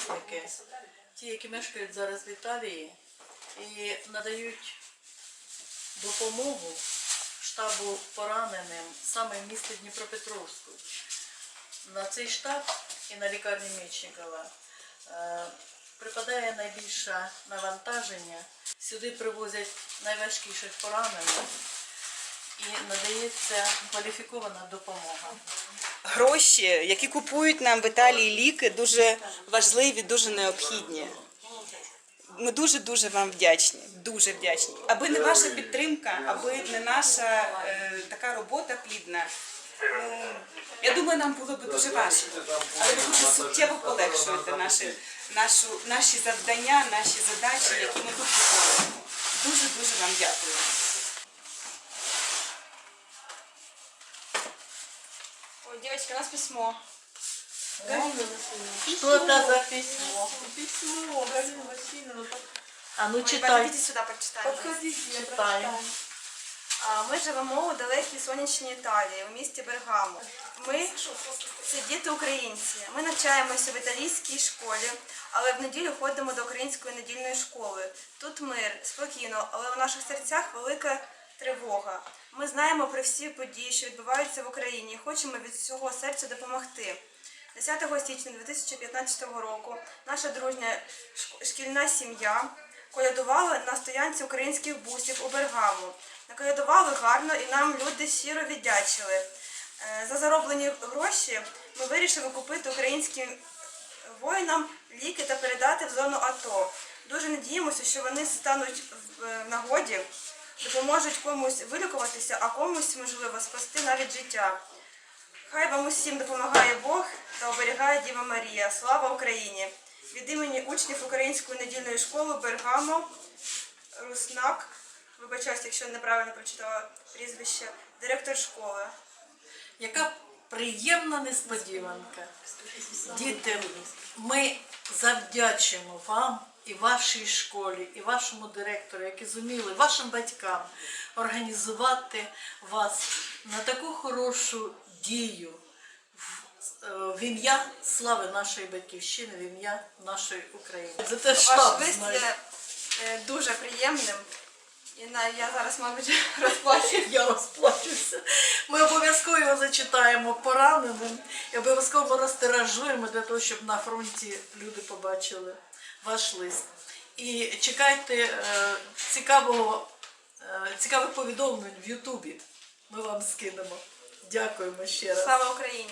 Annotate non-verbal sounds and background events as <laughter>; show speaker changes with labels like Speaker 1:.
Speaker 1: співвітчизники, ті, які мешкають зараз в Італії і надають допомогу штабу пораненим саме в місті Дніпропетровську. На цей штаб і на лікарню Мечникова е, припадає найбільше навантаження. Сюди привозять найважкіших поранених надається кваліфікована допомога.
Speaker 2: Гроші, які купують нам в Італії ліки, дуже важливі, дуже необхідні. Ми дуже дуже вам вдячні. Дуже вдячні. Аби не ваша підтримка, аби не наша е, така робота плідна. Ну, я думаю, нам було б дуже важко. Але ви дуже суттєво полегшуєте наші, нашу, наші завдання, наші задачі, які ми тут виконуємо. Дуже дуже вам дякую. Ой, девочки, у нас письмо.
Speaker 1: Что это за письмо?
Speaker 3: Письмо, Галина Васильевна,
Speaker 1: А ну
Speaker 2: Ой,
Speaker 1: читай.
Speaker 2: подойдите сюда, прочитаем.
Speaker 3: подходите, я прочитаю.
Speaker 4: Ми живемо у далекій сонячній Італії, у місті Бергамо. Ми це діти українці. Ми навчаємося в італійській школі, але в неділю ходимо до української недільної школи. Тут мир, спокійно, але у наших серцях велика тривога. Ми знаємо про всі події, що відбуваються в Україні, і хочемо від всього серця допомогти. 10 січня 2015 року наша дружня шкільна сім'я колядувала на стоянці українських бусів у Бергамо. Наколядували гарно і нам люди щиро віддячили. Е, За зароблені гроші ми вирішили купити українським воїнам ліки та передати в зону АТО. Дуже надіємося, що вони стануть в е, нагоді, допоможуть комусь вилікуватися, а комусь, можливо, спасти навіть життя. Хай вам усім допомагає Бог та оберігає Діва Марія. Слава Україні! Від імені учнів Української недільної школи Бергамо Руснак, вибачаюсь, якщо неправильно прочитала прізвище, директор школи.
Speaker 1: Яка приємна несподіванка. Діти, ми завдячуємо вам і вашій школі, і вашому директору, які зуміли вашим батькам організувати вас на таку хорошу дію в, е, ім'я слави нашої батьківщини, в ім'я нашої України. За те,
Speaker 4: Ваш
Speaker 1: штаб
Speaker 4: лист є дуже приємним. І на- я зараз, мабуть, <laughs> розплачу.
Speaker 1: Я розплачуся. Ми обов'язково його зачитаємо пораненим і обов'язково розтиражуємо для того, щоб на фронті люди побачили ваш лист. І чекайте е, цікавого, е, цікавих повідомлень в Ютубі. Ми вам скинемо. Дякуємо ще раз.
Speaker 4: Слава Україні!